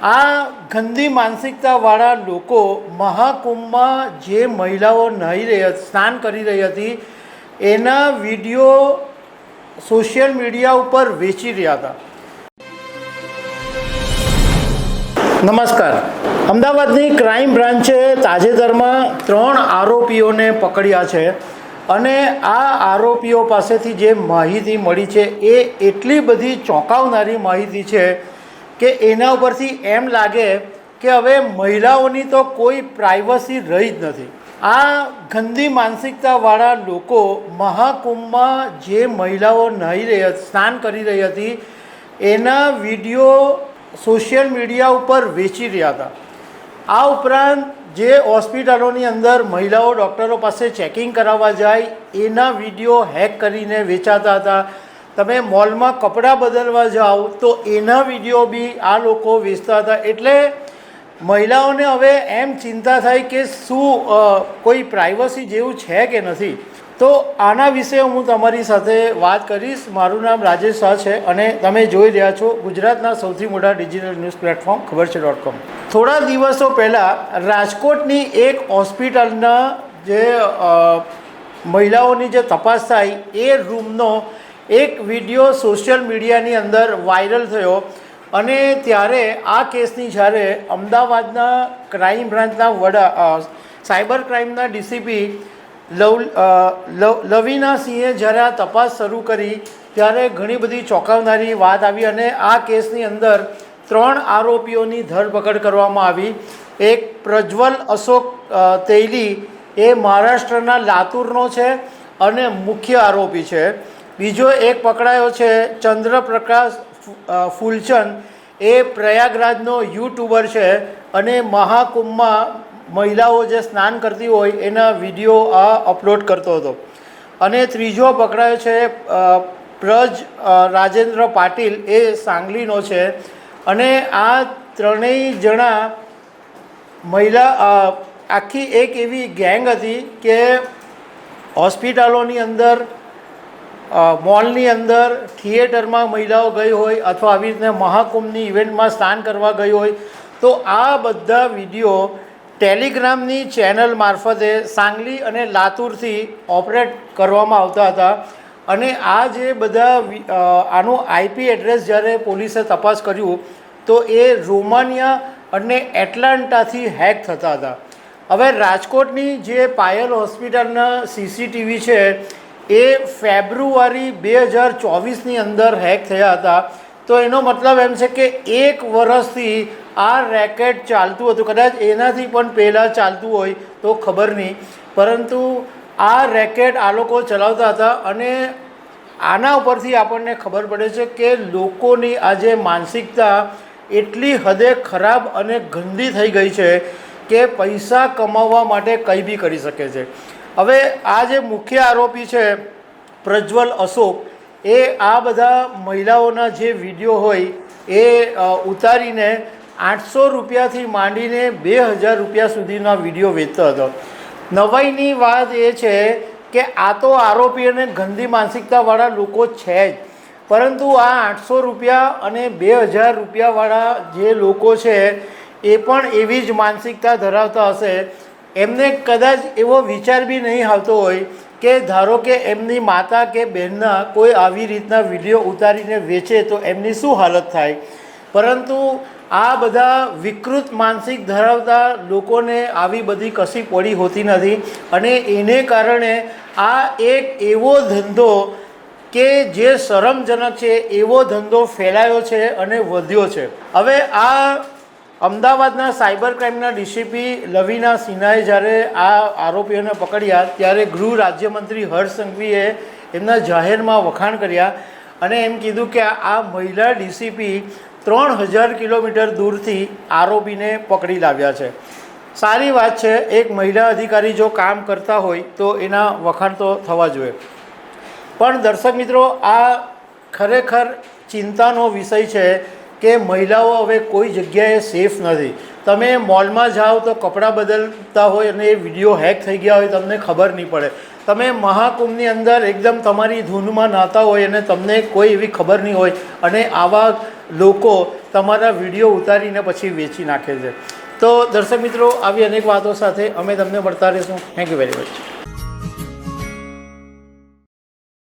આ ગંદી માનસિકતાવાળા લોકો મહાકુંભમાં જે મહિલાઓ નાહી રહી સ્નાન કરી રહી હતી, એના વીડિયો સોશિયલ મીડિયા ઉપર વેચી રહ્યા હતા. નમસ્કાર. અમદાવાદની ક્રાઇમ બ્રાન્ચે તાજેતરમાં ત્રણ આરોપીઓને પકડ્યા છે અને આ આરોપીઓ પાસેથી જે માહિતી મળી છે, એ એટલી બધી ચોંકાવનારી માહિતી છે કે એના ઉપરથી એમ લાગે કે હવે મહિલાઓની તો કોઈ પ્રાઇવસી રહી જ નથી. આ ગંદી માનસિકતાવાળા લોકો મહાકુંભમાં જે મહિલાઓ નાહી રહી સ્નાન કરી રહી હતી, એના વીડિયો સોશિયલ મીડિયા ઉપર વેચી રહ્યા હતા. આ ઉપરાંત જે હોસ્પિટલોની અંદર મહિલાઓ ડૉક્ટરો પાસે ચેકિંગ કરાવવા જાય, એના વીડિયો હેક કરીને વેચાતા હતા. તમે મોલમાં કપડાં બદલવા જાઓ તો એના વીડિયો બી આ લોકો વેચતા હતા. એટલે મહિલાઓને હવે એમ ચિંતા થાય કે શું કોઈ પ્રાઇવસી જેવું છે કે નથી. તો આના વિશે હું તમારી સાથે વાત કરીશ. મારું નામ રાજેશ શાહ છે અને તમે જોઈ રહ્યા છો ગુજરાતના સૌથી મોટા ડિજિટલ ન્યૂઝ પ્લેટફોર્મ ખબર છે ડોટ કોમ થોડા દિવસો પહેલાં રાજકોટની એક હોસ્પિટલના જે મહિલાઓની જે તપાસ થાય એ રૂમનો એક વીડિયો સોશિયલ મીડિયાની અંદર વાયરલ થયો અને ત્યારે આ કેસની જ્યારે અમદાવાદના ક્રાઇમ બ્રાન્ચના વડા સાયબર ક્રાઇમના ડીસીપી લવ લવીના સિંહે જ્યારે આ તપાસ શરૂ કરી ત્યારે ઘણી બધી ચોંકાવનારી વાત આવી અને આ કેસની અંદર ત્રણ આરોપીઓની ધરપકડ કરવામાં આવી. એક પ્રજ્વલ અશોક તૈલી એ મહારાષ્ટ્રના લાતુરનો છે અને મુખ્ય આરોપી છે. બીજો એક પકડાયો છે ચંદ્રપ્રકાશ ફૂલચંદ. એ પ્રયાગરાજનો યુટ્યુબર છે અને મહાકુંભમાં મહિલાઓ જે સ્નાન કરતી હોય એના વીડિયો આ અપલોડ કરતો હતો. અને ત્રીજો પકડાયો છે પ્રજ રાજેન્દ્ર પાટીલ એ સાંગલીનો છે. અને આ ત્રણેય જણા મહિલા આખી એક એવી ગેંગ હતી કે હોસ્પિટલોની અંદર મોલની અંદર થિયેટરમાં મહિલાઓ ગઈ હોય અથવા આવી રીતના મહાકુંભની ઇવેન્ટમાં સ્નાન કરવા ગઈ હોય, તો આ બધા વીડિયો ટેલિગ્રામની ચેનલ મારફતે સાંગલી અને લાતુરથી ઓપરેટ કરવામાં આવતા હતા. અને આ જે બધા આનું આઈપી એડ્રેસ જ્યારે પોલીસે તપાસ કર્યું, તો એ રોમાનિયા અને એટલાન્ટાથી હેક થતા હતા. હવે રાજકોટની જે પાયલ હોસ્પિટલના સીસીટીવી છે એ ફેબ્રુઆરી બે હજાર ચોવીસની અંદર હેક થયા હતા. તો એનો મતલબ એમ છે કે એક વર્ષથી આ રેકેટ ચાલતું હતું. કદાચ એનાથી પણ પહેલાં ચાલતું હોય તો ખબર નહીં. પરંતુ આ રેકેટ આ લોકો ચલાવતા હતા અને આના ઉપરથી આપણને ખબર પડે છે કે લોકોની આજે માનસિકતા એટલી હદે ખરાબ અને ગંદી થઈ ગઈ છે કે પૈસા કમાવવા માટે કંઈ બી કરી શકે છે. હવે આ જે મુખ્ય આરોપી છે, પ્રજ્વલ અશોક, એ આ બધા મહિલાઓના જે વીડિયો હોય, એ ઉતારીને આઠસો રૂપિયાથી માંડીને બે હજાર રૂપિયા સુધીના વીડિયો વેચતો હતો. નવાઈની વાત એ છે કે આ તો આરોપી અને ગંદી માનસિકતાવાળા લોકો છે જ. પરંતુ આ આઠસો રૂપિયા અને બે હજાર રૂપિયાવાળા જે લોકો છે, એ પણ એવી જ માનસિકતા ધરાવતા હશે એમને કદાચ એવો વિચાર બી નહીં આવતો હોય કે ધારો કે એમની માતા કે બહેનના કોઈ આવી રીતના વીડિયો ઉતારીને વેચે તો એમની શું હાલત થાય? પરંતુ આ બધા વિકૃત માનસિક ધરાવતા લોકોને આવી બધી કશી પડી હોતી નથી અને એને કારણે આ એક એવો ધંધો કે જે શરમજનક છે, એવો ધંધો ફેલાયો છે અને વધ્યો છે. હવે આ અમદાવાદના સાયબર ક્રાઇમના ડીસીપી લવિના સિન્હાએ જ્યારે આ આરોપીઓને પકડ્યા, ત્યારે ગૃહ રાજ્યમંત્રી હર્ષ સંઘવીએ એમના જાહેરમાં વખાણ કર્યા અને એમ કીધું કે આ મહિલા ડીસીપી ત્રણ હજાર કિલોમીટર દૂરથી આરોપીને પકડી લાવ્યા છે. સારી વાત છે, એક મહિલા અધિકારી જો કામ કરતા હોય તો એના વખાણ તો થવા જોઈએ. પણ દર્શક મિત્રો, આ ખરેખર ચિંતાનો વિષય છે કે મહિલાઓ હવે કોઈ જગ્યાએ સેફ નથી. તમે મોલમાં જાઓ તો કપડાં બદલતા હોય અને એ વીડિયો હેક થઈ ગયા હોય, તમને ખબર નહીં પડે. તમે મહાકુંભની અંદર એકદમ તમારી ધૂનમાં નાતા હોય અને તમને કોઈ એવી ખબર નહીં હોય અને આવા લોકો તમારા વીડિયો ઉતારીને પછી વેચી નાખે છે. તો દર્શક મિત્રો, આવી અનેક વાતો સાથે અમે તમને મળતા રહીશું. Thank you very much